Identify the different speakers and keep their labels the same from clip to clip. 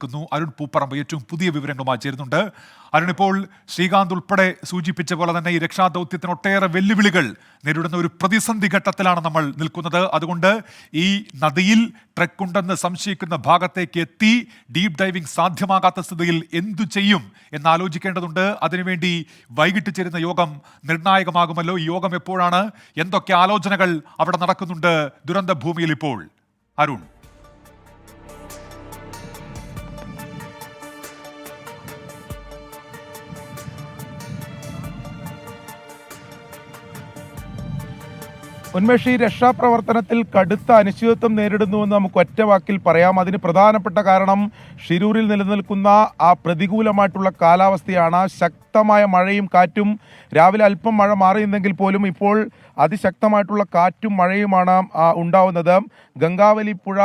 Speaker 1: ക്കുന്നു അരുൺ പൂപ്പറമ്പ് ഏറ്റവും പുതിയ വിവരങ്ങളുമായി ചേരുന്നുണ്ട്. അരുൺ ഇപ്പോൾ ശ്രീകാന്ത് ഉൾപ്പെടെ സൂചിപ്പിച്ച പോലെ തന്നെ ഈ രക്ഷാദൗത്യത്തിന് ഒട്ടേറെ വെല്ലുവിളികൾ നേരിടുന്ന ഒരു പ്രതിസന്ധി ഘട്ടത്തിലാണ് നമ്മൾ നിൽക്കുന്നത്. അതുകൊണ്ട് ഈ നദിയിൽ ട്രക്ക് ഉണ്ടെന്ന് സംശയിക്കുന്ന ഭാഗത്തേക്ക് എത്തി ഡീപ് ഡൈവിംഗ് സാധ്യമാകാത്ത സ്ഥിതിയിൽ എന്തു ചെയ്യും എന്ന് ആലോചിക്കേണ്ടതുണ്ട് അതിനുവേണ്ടി വൈകിട്ട് ചേരുന്ന യോഗം നിർണായകമാകുമല്ലോ. ഈ യോഗം എപ്പോഴാണ്? എന്തൊക്കെ ആലോചനകൾ അവിടെ നടക്കുന്നുണ്ട് ദുരന്ത ഭൂമിയിൽ ഇപ്പോൾ? അരുൺ.
Speaker 2: ഉന്മേഷ് രക്ഷാപ്രവർത്തനത്തിൽ കടുത്ത അനിശ്ചിതത്വം നേരിടുന്നുവെന്ന് നമുക്ക് ഒറ്റ വാക്കിൽ പറയാം. അതിന് പ്രധാനപ്പെട്ട കാരണം ഷിരൂരിൽ നിലനിൽക്കുന്ന ആ പ്രതികൂലമായിട്ടുള്ള കാലാവസ്ഥയാണ്. ശക്തമായ മഴയും കാറ്റും. രാവിലെ അല്പം മഴ മാറിയിരുന്നെങ്കിൽ പോലും ഇപ്പോൾ അതിശക്തമായിട്ടുള്ള കാറ്റും മഴയുമാണ് ഉണ്ടാവുന്നത്. ഗംഗാവലി പുഴ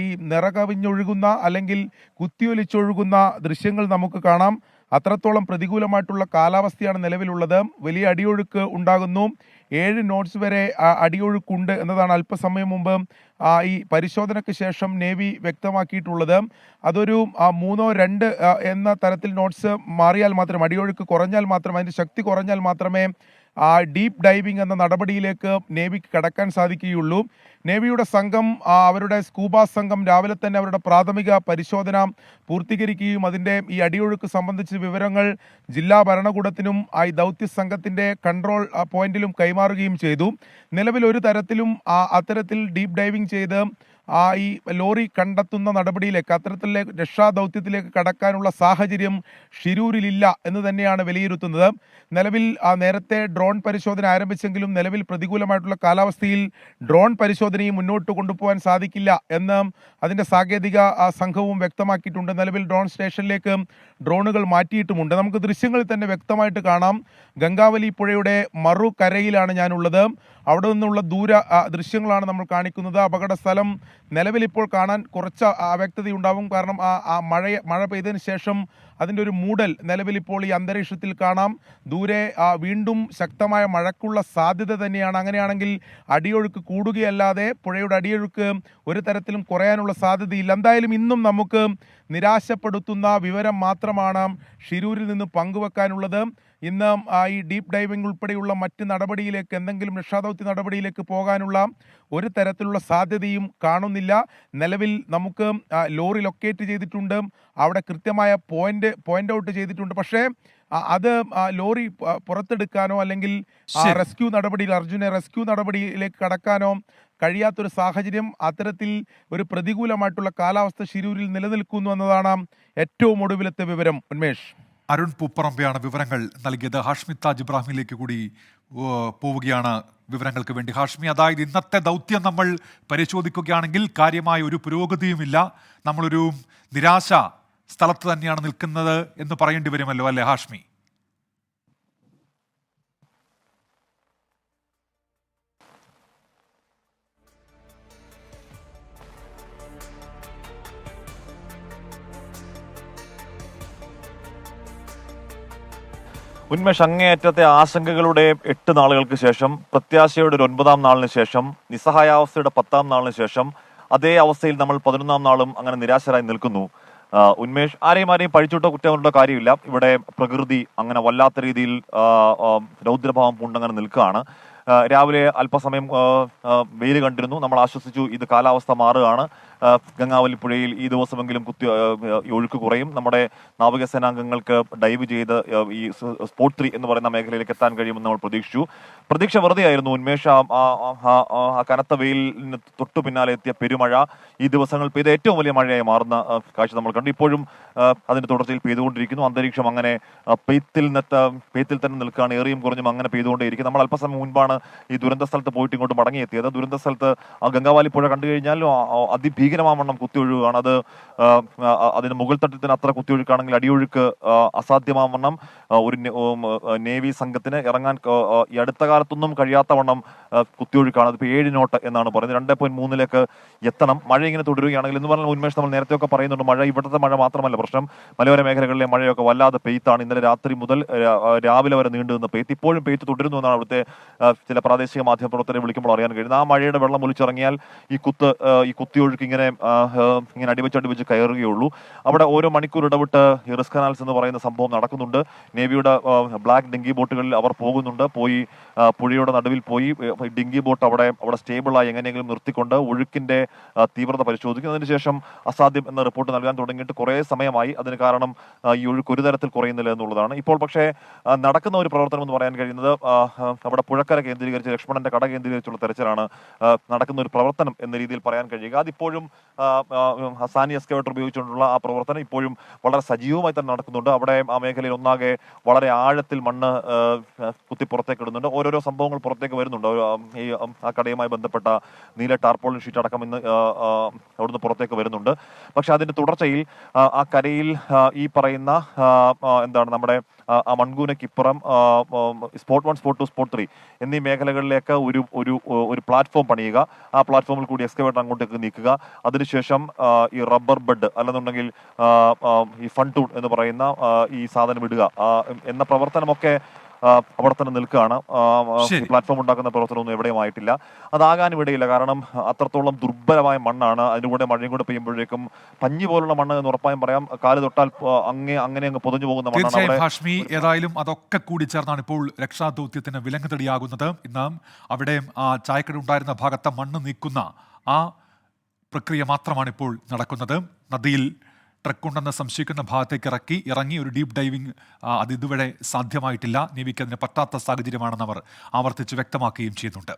Speaker 2: ഈ നിറകവിഞ്ഞൊഴുകുന്ന അല്ലെങ്കിൽ കുത്തിയൊലിച്ചൊഴുകുന്ന ദൃശ്യങ്ങൾ നമുക്ക് കാണാം. അത്രത്തോളം പ്രതികൂലമായിട്ടുള്ള കാലാവസ്ഥയാണ് നിലവിലുള്ളത്. വലിയ അടിയൊഴുക്ക് ഉണ്ടാകുന്നു. ഏഴ് നോട്ട്സ് വരെ അടിയൊഴുക്കുണ്ട് എന്നതാണ് അല്പസമയം മുമ്പ് ഈ പരിശോധനയ്ക്ക് ശേഷം നേവി വ്യക്തമാക്കിയിട്ടുള്ളത്. അതൊരു മൂന്നോ രണ്ട് എന്ന തരത്തിൽ നോട്ട്സ് മാറിയാൽ മാത്രം അടിയൊഴുക്ക് കുറഞ്ഞാൽ മാത്രം അതിന്റെ ശക്തി കുറഞ്ഞാൽ മാത്രമേ ആ ഡീപ്പ് ഡൈവിംഗ് എന്ന നടപടിയിലേക്ക് നേവിക്ക് കടക്കാൻ സാധിക്കുകയുള്ളൂ. നേവിയുടെ സംഘം അവരുടെ സ്കൂബ സംഘം രാവിലെ തന്നെ അവരുടെ പ്രാഥമിക പരിശോധന പൂർത്തീകരിക്കുകയും അതിന്റെ ഈ അടിയൊഴുക്ക് സംബന്ധിച്ച വിവരങ്ങൾ ജില്ലാ ഭരണകൂടത്തിനും ആ ദൗത്യ സംഘത്തിന്റെ കൺട്രോൾ പോയിന്റിലും കൈമാറുകയും ചെയ്തു. നിലവിൽ ഒരു തരത്തിലും അത്തരത്തിൽ ഡീപ്പ് ഡൈവിംഗ് ചെയ്ത് ആ ഈ ലോറി കണ്ടെത്തുന്ന നടപടിയിലേക്ക് അത്തരത്തിലെ രക്ഷാദൗത്യത്തിലേക്ക് കടക്കാനുള്ള സാഹചര്യം ഷിരൂരിലില്ല എന്ന് തന്നെയാണ് വിലയിരുത്തുന്നത്. നിലവിൽ നേരത്തെ ഡ്രോൺ പരിശോധന ആരംഭിച്ചെങ്കിലും നിലവിൽ പ്രതികൂലമായിട്ടുള്ള കാലാവസ്ഥയിൽ ഡ്രോൺ പരിശോധനയും മുന്നോട്ട് കൊണ്ടുപോകാൻ സാധിക്കില്ല എന്ന് അതിന്റെ സാങ്കേതിക സംഘവും വ്യക്തമാക്കിയിട്ടുണ്ട്. നിലവിൽ ഡ്രോൺ സ്റ്റേഷനിലേക്ക് ഡ്രോണുകൾ മാറ്റിയിട്ടുമുണ്ട്. നമുക്ക് ദൃശ്യങ്ങളിൽ തന്നെ വ്യക്തമായിട്ട് കാണാം. ഗംഗാവലി പുഴയുടെ മറുകരയിലാണ് ഞാനുള്ളത്. അവിടെ നിന്നുള്ള ദൂര ദൃശ്യങ്ങളാണ് നമ്മൾ കാണിക്കുന്നത്. അപകട സ്ഥലം നിലവിൽ ഇപ്പോൾ കാണാൻ കുറച്ച് അവ്യക്തതയുണ്ടാവും. കാരണം ആ ആ മഴ മഴ പെയ്തതിന് ശേഷം അതിന്റെ ഒരു മൂടൽ നിലവിൽ ഇപ്പോൾ ഈ അന്തരീക്ഷത്തിൽ കാണാം. ദൂരെ വീണ്ടും ശക്തമായ മഴക്കുള്ള സാധ്യത തന്നെയാണ്. അങ്ങനെയാണെങ്കിൽ അടിയൊഴുക്ക് കൂടുകയല്ലാതെ പുഴയുടെ അടിയൊഴുക്ക് ഒരു തരത്തിലും കുറയാനുള്ള സാധ്യതയില്ല. എന്തായാലും ഇന്നും നമുക്ക് നിരാശപ്പെടുത്തുന്ന വിവരം മാത്രമാണ് ഷിരൂരിൽ നിന്ന് പങ്കുവെക്കാനുള്ളത്. ഇന്ന് ഈ ഡീപ്പ് ഡൈവിംഗ് ഉൾപ്പെടെയുള്ള മറ്റ് നടപടിയിലേക്ക് എന്തെങ്കിലും രക്ഷാദൗത്യ നടപടിയിലേക്ക് പോകാനുള്ള ഒരു തരത്തിലുള്ള സാധ്യതയും കാണുന്നില്ല. നിലവിൽ നമുക്ക് ലോറി ലൊക്കേറ്റ് ചെയ്തിട്ടുണ്ട്. അവിടെ കൃത്യമായ പോയിന്റ് പോയിന്റ് ഔട്ട് ചെയ്തിട്ടുണ്ട്. പക്ഷേ അത് ലോറി പുറത്തെടുക്കാനോ അല്ലെങ്കിൽ. റെസ്ക്യൂ നടപടിയിൽ അർജുനെ റെസ്ക്യൂ നടപടിയിലേക്ക് കടക്കാനോ കഴിയാത്തൊരു സാഹചര്യം അത്തരത്തിൽ ഒരു പ്രതികൂലമായിട്ടുള്ള കാലാവസ്ഥ ശിരൂരിൽ നിലനിൽക്കുന്നു എന്നതാണ് ഏറ്റവും ഒടുവിലത്തെ വിവരം. ഉന്മേഷ്.
Speaker 1: അരുൺ പൂപ്പറമ്പയാണ് വിവരങ്ങൾ നൽകിയത്. ഹാഷ്മി താജ് ഇബ്രാഹിമിലേക്ക് കൂടി പോവുകയാണ് വിവരങ്ങൾക്ക് വേണ്ടി. ഹാഷ്മി അതായത് ഇന്നത്തെ ദൗത്യം നമ്മൾ പരിശോധിക്കുകയാണെങ്കിൽ കാര്യമായ ഒരു പുരോഗതിയുമില്ല. നമ്മളൊരു നിരാശ സ്ഥലത്ത് തന്നെയാണ് നിൽക്കുന്നത് എന്ന് പറയേണ്ടി വരുമല്ലോ അല്ലേ ഹാഷ്മി?
Speaker 3: ഉന്മേഷ് അങ്ങേയറ്റത്തെ ആശങ്കകളുടെ എട്ട് നാളുകൾക്ക് ശേഷം പ്രത്യാശയുടെ ഒരു ഒൻപതാം നാളിന് ശേഷം നിസ്സഹായാവസ്ഥയുടെ പത്താം നാളിന് ശേഷം അതേ അവസ്ഥയിൽ നമ്മൾ പതിനൊന്നാം നാളും അങ്ങനെ നിരാശരായി നിൽക്കുന്നു. ഉന്മേഷ് ആരെയും ആരെയും പഴിച്ചുവിട്ട കുറ്റങ്ങളുടെ കാര്യമില്ല. ഇവിടെ പ്രകൃതി അങ്ങനെ വല്ലാത്ത രീതിയിൽ രൗദ്രഭാവം പൂണ്ടങ്ങനെ നിൽക്കുകയാണ്. രാവിലെ അല്പസമയം വെയിൽ കണ്ടിരുന്നു. നമ്മൾ ആശ്വസിച്ചു ഇത് കാലാവസ്ഥ മാറുകയാണ്. ഗംഗാവലി പുഴയിൽ ഈ ദിവസമെങ്കിലും കുത്തി ഒഴുക്ക് കുറയും. നമ്മുടെ നാവികസേനാംഗങ്ങൾക്ക് ഡൈവ് ചെയ്ത് ഈ സ്പോട്ട് ത്രീ എന്ന് പറയുന്ന മേഖലയിലേക്ക് എത്താൻ കഴിയുമെന്ന് നമ്മൾ പ്രതീക്ഷിച്ചു. പ്രതീക്ഷ വെറുതെ ആയിരുന്നു ഉന്മേഷ ആ കനത്ത വെയിലിന് തൊട്ടു പിന്നാലെ എത്തിയ പെരുമഴ. ഈ ദിവസങ്ങൾ പെയ്ത ഏറ്റവും വലിയ മഴയായി മാറുന്ന കാഴ്ച നമ്മൾ കണ്ടു. ഇപ്പോഴും അതിന്റെ തുടർച്ചയിൽ പെയ്തുകൊണ്ടിരിക്കുന്നു. അന്തരീക്ഷം അങ്ങനെ പെയ്ത്തിൽ നെത്ത പെയ്ത്തിൽ തന്നെ നിൽക്കുകയാണ്. ഏറിയും കുറഞ്ഞും അങ്ങനെ പെയ്തുകൊണ്ടേയിരിക്കും നമ്മൾ അല്പസമയം മുൻപാണ് ഈ ദുരന്ത സ്ഥലത്ത് പോയിട്ട് ഇങ്ങോട്ട് മടങ്ങിയെത്തിയത്. ദുരന്ത സ്ഥലത്ത് ആ ഗംഗാവാലി പുഴ കണ്ടു കഴിഞ്ഞാൽ അതിഭീകരമാവണ്ണം കുത്തിയൊഴുകാണ് അത് അതിന് മുകൾ തട്ടിൽ തന്നെ അത്ര കുത്തിയൊഴുക്കാണെങ്കിൽ അടിയൊഴുക്ക് അസാധ്യമാവണ്ണം ഒരു നേവി സംഘത്തിന് ഇറങ്ങാൻ ഈ അടുത്ത കാലത്തൊന്നും കഴിയാത്ത വണ്ണം കുത്തിയൊഴുക്കാണ്. അതിപ്പോൾ ഏഴ് നോട്ട് എന്നാണ് പറയുന്നത്. രണ്ട് പോയിന്റ് മൂന്നിലേക്ക് എത്തണം. മഴ ഇങ്ങനെ തുടരുകയാണെങ്കിൽ എന്ന് പറഞ്ഞാൽ ഉന്മേഷ് നമ്മൾ നേരത്തെയൊക്കെ പറയുന്നുണ്ട് മഴ ഇവിടുത്തെ മഴ മാത്രമല്ല പ്രശ്നം. മലയോര മേഖലകളിലെ മഴയൊക്കെ വല്ലാതെ പെയ്ത്താണ്. ഇന്നലെ രാത്രി മുതൽ രാവിലെ വരെ നീണ്ടു നിന്ന് പെയ്ത്ത്. ഇപ്പോഴും പെയ്ത്ത് തുടരുന്നു എന്നാണ് അവിടുത്തെ ചില പ്രാദേശിക മാധ്യമ പ്രവർത്തകരെ വിളിക്കുമ്പോൾ അറിയാൻ കഴിയുന്നത്. ആ മഴയുടെ വെള്ളം ഒലിച്ചിറങ്ങിയാൽ ഈ കുത്ത് ഈ കുത്തിയൊഴുക്ക് ഇങ്ങനെ ഇങ്ങനെ അടിവെച്ച് അടിവെച്ച് കയറുകയുള്ളൂ. അവിടെ ഓരോ മണിക്കൂർ ഇടവിട്ട് ഈ റിസ്ക് കനാൽസ് എന്ന് പറയുന്ന സംഭവം നടക്കുന്നുണ്ട്. നേവിയുടെ ബ്ലാക്ക് ഡിങ്കി ബോട്ടുകളിൽ അവർ പോകുന്നുണ്ട്. പോയി പുഴയുടെ നടുവിൽ പോയി ഡിങ്കി ബോട്ട് അവിടെ അവിടെ സ്റ്റേബിളായി എങ്ങനെയെങ്കിലും നിർത്തിക്കൊണ്ട് ഒഴുക്കിന്റെ ആ, തീവ്രത പരിശോധിക്കും അതിനുശേഷം അസാധ്യം എന്ന റിപ്പോർട്ട് നൽകാൻ തുടങ്ങിയിട്ട് കുറേ സമയമായി. അതിന് കാരണം ഈ ഒഴുക്ക് ഒരു തരത്തിൽ കുറയുന്നില്ല എന്നുള്ളതാണ്. ഇപ്പോൾ പക്ഷേ നടക്കുന്ന ഒരു പ്രവർത്തനം എന്ന് പറയാൻ കഴിയുന്നത് അവിടെ പുഴക്കര കേന്ദ്രീകരിച്ച് ലക്ഷ്മണന്റെ കട കേന്ദ്രീകരിച്ചുള്ള തെരച്ചിലാണ് നടക്കുന്ന ഒരു പ്രവർത്തനം എന്ന രീതിയിൽ പറയാൻ കഴിയുക. അതിപ്പോഴും ഹസാനി എക്സ്കവേറ്റർ ഉപയോഗിച്ചുകൊണ്ടുള്ള ആ പ്രവർത്തനം ഇപ്പോഴും വളരെ സജീവമായി തന്നെ നടക്കുന്നുണ്ട്. അവിടെ ആ മേഖലയിൽ ഒന്നാകെ വളരെ ആഴത്തിൽ മണ്ണ് കുത്തി പുറത്തേക്ക് ഇടുന്നുണ്ട്. ഓരോരോ സംഭവങ്ങൾ പുറത്തേക്ക് വരുന്നുണ്ട്. ഈ ആ, കടയുമായി ബന്ധപ്പെട്ട നീല ടാർപോളിൻ ഷീറ്റ് അടക്കം ഇന്ന് അവിടുന്ന് പുറത്തേക്ക് വരുന്നുണ്ട്. പക്ഷെ അതിന്റെ തുടർച്ചയിൽ ആ, കരയിൽ ഈ പറയുന്ന എന്താണ് നമ്മുടെ ആ, മൺകൂനക്കിപ്പുറം spot one spot two spot three എന്നീ മേഖലകളിലേക്ക് ഒരു ഒരു ഒരു പ്ലാറ്റ്ഫോം പണിയുക. ആ പ്ലാറ്റ്ഫോമിൽ കൂടി എക്സ്കവേറ്റർ അങ്ങോട്ടേക്ക് നീക്കുക. അതിനുശേഷം ഈ റബ്ബർ ബെഡ് അല്ലെന്നുണ്ടെങ്കിൽ ഈ ഫൺ ടൂൺ എന്ന് പറയുന്ന ഈ സാധനം ഇടുക. എന്ന പ്രവർത്തനമൊക്കെ അവിടെ തന്നെ നിൽക്കുകയാണ്. പ്ലാറ്റ്ഫോം ഉണ്ടാക്കുന്ന പ്രവർത്തനമൊന്നും എവിടെയും ആയിട്ടില്ല. അതാകാനും ഇടയില്ല കാരണം അത്രത്തോളം ദുർബലമായ മണ്ണാണ്. അതിന്റെ കൂടെ മഴയും കൂടെ പെയ്യുമ്പോഴേക്കും പഞ്ഞി പോലുള്ള മണ്ണ് എന്ന് ഉറപ്പായും പറയാം. കാൽ തൊട്ടാൽ അങ്ങേ അങ്ങനെ അങ്ങ് പൊതിഞ്ഞു പോകുന്ന മണ്ണാണ്
Speaker 1: ഹാഷ്മി ഏതായാലും അതൊക്കെ കൂടി ചേർന്നാണ് ഇപ്പോൾ രക്ഷാദൗത്യത്തിന് വിലങ്ങുതടിയാകുന്നത്. ഇന്ന് അവിടെ ആ ചായക്കട ഉണ്ടായിരുന്ന ഭാഗത്തെ മണ്ണ് നീക്കുന്ന ആ പ്രക്രിയ മാത്രമാണ് ഇപ്പോൾ നടക്കുന്നത്. നദിയിൽ ട്രക്കുണ്ടെന്ന് സംശയിക്കുന്ന ഭാഗത്തേക്ക് ഇറക്കി ഇറങ്ങി ഒരു ഡീപ്പ് ഡൈവിംഗ് അത് ഇതുവരെ സാധ്യമായിട്ടില്ല. നീവിക്ക് അതിന് പറ്റാത്ത സാഹചര്യമാണെന്ന് അവർ ആവർത്തിച്ച് വ്യക്തമാക്കുകയും ചെയ്യുന്നുണ്ട്.